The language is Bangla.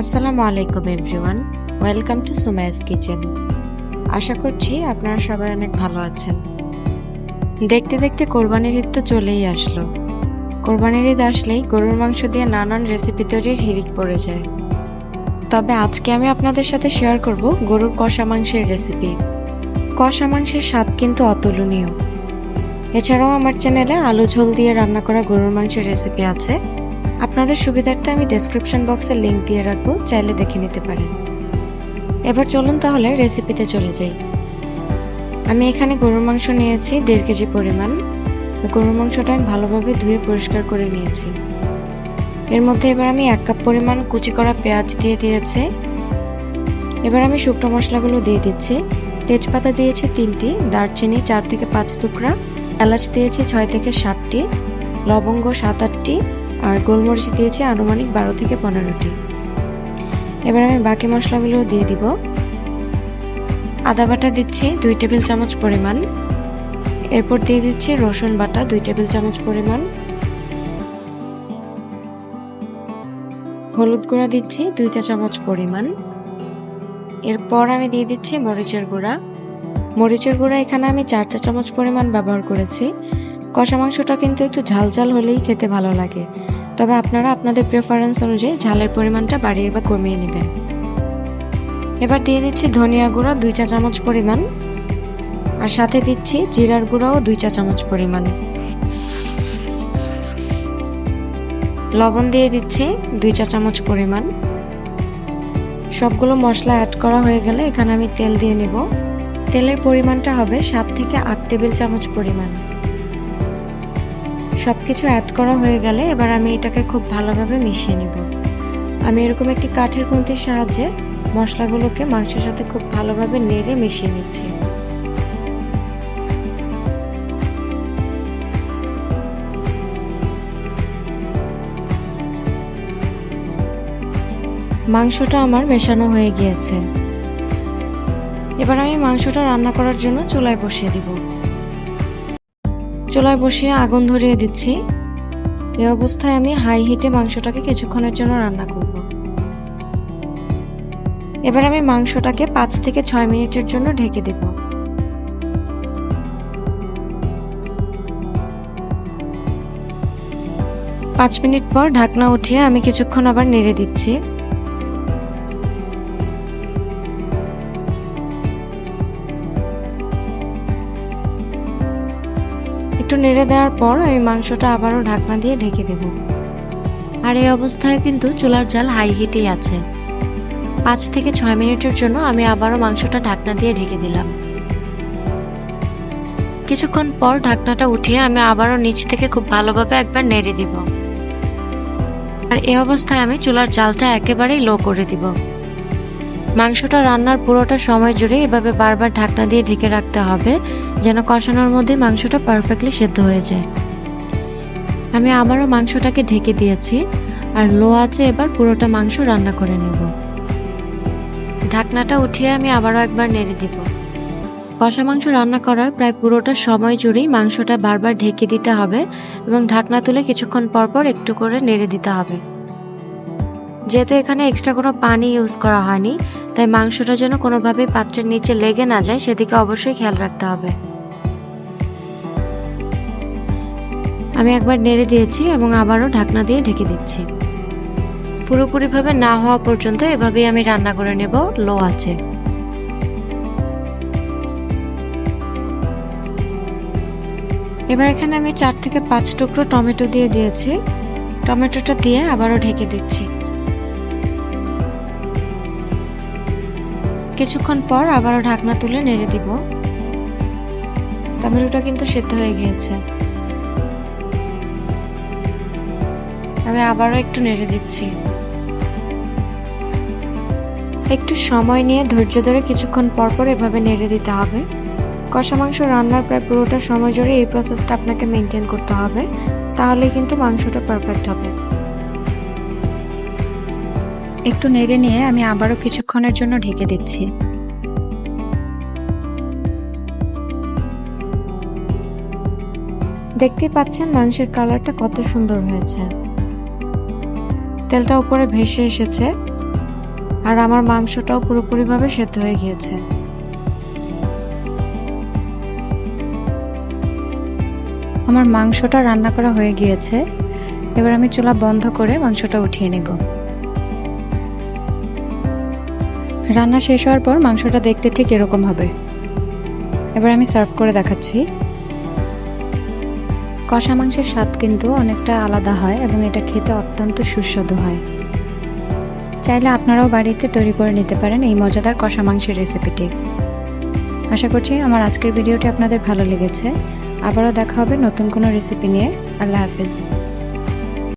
আসসালামু আলাইকুম everyone welcome to Sumaya's kitchen আশা করছি আপনারা সবাই অনেক ভালো আছেন। দেখতে দেখতে কোরবানির ঈদ তো চলেই আসলো। কোরবানির ঈদ আসলেই গরুর মাংস দিয়ে নানান রেসিপি তৈরির হিরিক পড়ে যায়। তবে আজকে আমি আপনাদের সাথে শেয়ার করব গরুর কষা মাংসের রেসিপি কষা মাংসের স্বাদ কিন্তু অতুলনীয়। এছাড়াও আমার চ্যানেলে আলু ঝোল দিয়ে রান্না করা গরুর মাংসের রেসিপি আছে। আপনাদের সুবিধার্থে আমি ডেসক্রিপশন বক্সে লিঙ্ক দিয়ে রাখব, চাইলে দেখে নিতে পারেন। এবার চলুন তাহলে রেসিপিতে চলে যাই। আমি এখানে গরুর মাংস নিয়েছি, দেড় কেজি পরিমাণ। গরুর মাংসটা আমি ভালোভাবে ধুয়ে পরিষ্কার করে নিয়েছি। এর মধ্যে এবার আমি এক কাপ পরিমাণ কুচি করা পেঁয়াজ দিয়ে দিয়েছি। এবার আমি শুকনো মশলাগুলো দিয়ে দিচ্ছি। তেজপাতা দিয়েছি তিনটি, দারচিনি চার থেকে পাঁচ টুকরা, এলাচ দিয়েছি ছয় থেকে সাতটি, লবঙ্গ সাত আটটি আর গোলমরিচ দিয়েছি আনুমানিক বারো থেকে পনেরোটি। এবার আমি বাকি মশলাগুলো দিয়ে দিব। আদা বাটা দিচ্ছি দুই টেবিল চামচ পরিমাণ। এরপর দিয়ে দিচ্ছি রসুন বাটা দুই টেবিল চামচ পরিমাণ। হলুদ গুঁড়া দিচ্ছি দুই চা চামচ পরিমাণ। এরপর আমি দিয়ে দিচ্ছি মরিচের গুঁড়া। মরিচের গুঁড়া এখানে আমি চার চা চামচ পরিমাণ ব্যবহার করেছি। কষা মাংসটা কিন্তু একটু ঝাল ঝাল হলেই খেতে ভালো লাগে। তবে আপনারা আপনাদের প্রেফারেন্স অনুযায়ী ঝালের পরিমাণটা বাড়িয়ে বা কমিয়ে নেবেন। এবার দিয়ে দিচ্ছি ধনিয়া গুঁড়ো, দুই চা চামচ পরিমাণ। আর সাথে দিচ্ছি জিরার গুঁড়াও দুই চা চামচ পরিমাণ। লবণ দিয়ে দিচ্ছি দুই চা চামচ পরিমাণ। সবগুলো মশলা অ্যাড করা হয়ে গেলে এখানে আমি তেল দিয়ে নেব। তেলের পরিমাণটা হবে সাত থেকে আট টেবিল চামচ পরিমাণ। সব কিছু অ্যাড করা হয়ে গেলে এবার আমি এটাকে খুব ভালোভাবে মিশিয়ে নিব। আমি এরকম একটি কাঠের খুন্তির সাহায্যে মশলাগুলোকে মাংসের সাথে খুব ভালোভাবে নেড়ে মিশিয়ে নিচ্ছি। মাংসটা আমার মেশানো হয়ে গিয়েছে। এবার আমি মাংসটা রান্না করার জন্য চুলায় বসিয়ে দিব। চুলায় বসিয়ে আগুন ধরিয়ে দিচ্ছি। এ অবস্থায় আমি হাই হিটে মাংসটাকে কিছুক্ষণের জন্য রান্না করব। এবার আমি মাংসটাকে পাঁচ থেকে ছয় মিনিটের জন্য ঢেকে দেব। পাঁচ মিনিট পর ঢাকনা উঠিয়ে আমি কিছুক্ষণ আবার নেড়ে দিচ্ছি। একটু নেড়ে দেওয়ার পর আমি মাংসটা আবারও ঢাকনা দিয়ে ঢেকে দেব। আর এই অবস্থায় কিন্তু চুলার জাল হাই হিটেই আছে। পাঁচ থেকে ছয় মিনিটের জন্য আমি আবারও মাংসটা ঢাকনা দিয়ে ঢেকে দিলাম। কিছুক্ষণ পর ঢাকনাটা উঠিয়ে আমি আবারও নিচ থেকে খুব ভালোভাবে একবার নেড়ে দিব। আর এই অবস্থায় আমি চুলার জালটা একেবারেই লো করে দিব। মাংসটা রান্নার পুরোটা সময় জুড়ে এভাবে বারবার ঢাকনা দিয়ে ঢেকে রাখতে হবে, যেন কষানোর মধ্যে মাংসটা পারফেক্টলি সেদ্ধ হয়ে যায়। আমি আবারও মাংসটাকে ঢেকে দিয়েছি, আর লো আছে এবার পুরোটা মাংস রান্না করে নেব। ঢাকনাটা উঠিয়ে আমি আবারও একবার নেড়ে দিব। কষা মাংস রান্না করার প্রায় পুরোটা সময় জুড়েই মাংসটা বারবার ঢেকে দিতে হবে এবং ঢাকনা তুলে কিছুক্ষণ পরপর একটু করে নেড়ে দিতে হবে। যেহেতু এখানে এক্সট্রা কোনো পানি ইউজ করা হয়নি, তাই মাংসটা যেন কোনোভাবেই পাত্রের নিচে লেগে না যায়, সেদিকে অবশ্যই খেয়াল রাখতে হবে। আমি একবার নেড়ে দিয়েছি এবং আবারও ঢাকনা দিয়ে ঢেকে দিচ্ছি। পুরোপুরিভাবে না হওয়া পর্যন্ত এভাবেই আমি রান্না করে নেব, লো আছে এবার এখানে আমি চার থেকে পাঁচ টুকরো টমেটো দিয়ে দিয়েছি। টমেটোটা দিয়ে আবারও ঢেকে দিচ্ছি। কিছুক্ষণ পর আবারও ঢাকনা তুলে নেড়ে দিব। টমেটোটা কিন্তু সেদ্ধ হয়ে গিয়েছে। আমি আবারও একটু নেড়ে দিচ্ছি। একটু সময় নিয়ে ধৈর্য ধরে কিছুক্ষণ পর পর এভাবে নেড়ে দিতে হবে। কষা মাংস রান্নার প্রায় পুরোটা সময় জুড়ে এই প্রসেসটা আপনাকে মেনটেন করতে হবে। তাহলে কিন্তু মাংসটা পারফেক্ট হবে। একটু নেড়ে নিয়ে আমি আবারও কিছুক্ষণের জন্য ঢেকে দিচ্ছি। দেখতে পাচ্ছেন মাংসের কালারটা কত সুন্দর হয়েছে। তেলটা উপরে ভেসে এসেছে আর আমার মাংসটাও পুরোপুরিভাবে সেদ্ধ হয়ে গিয়েছে। আমার মাংসটা রান্না করা হয়ে গিয়েছে। এবার আমি চুলা বন্ধ করে মাংসটা উঠিয়ে নেব। রান্না শেষ হওয়ার পর মাংসটা দেখতে ঠিক এরকম হবে। এবার আমি সার্ভ করে দেখাচ্ছি। কষা মাংসের স্বাদ কিন্তু অনেকটা আলাদা হয় এবং এটা খেতে অত্যন্ত সুস্বাদু হয়। চাইলে আপনারাও বাড়িতে তৈরি করে নিতে পারেন এই মজাদার কষা মাংসের রেসিপিটি। আশা করছি আমার আজকের ভিডিওটি আপনাদের ভালো লেগেছে। আবারও দেখা হবে নতুন কোনো রেসিপি নিয়ে। আল্লাহ হাফিজ।